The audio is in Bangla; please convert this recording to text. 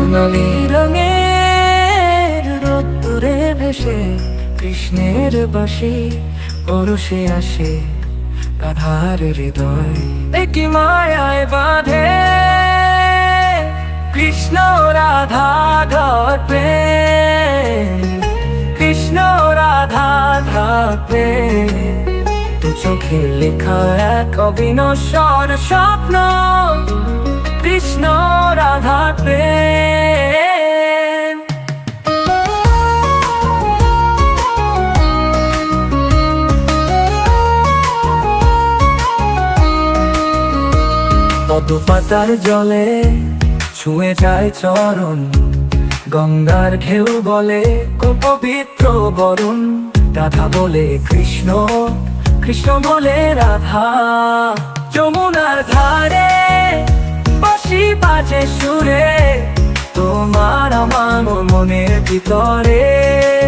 সোনালি রঙের রোদ্দুরে ভেসে কৃষ্ণের বাসি পরশে আসে রাধার হৃদয়। একই মায়ায় বাঁধে কৃষ্ণ রাধা প্রেম। কৃষ্ণ রাধা ঘর প্রেম। চোখে লেখা এক অবিনশ্বর স্বপ্ন। পদ্ম পাতার জলে ছুঁয়ে যায় চরণ। গঙ্গার ঢেউ বলে কপবিত্র বরুণ। রাধা বলে, কৃষ্ণ কৃষ্ণ বলে, রাধা। যমুনার ধারে বাঁশি বাজে সুরে, তোমার আমার মনের ভিতরে।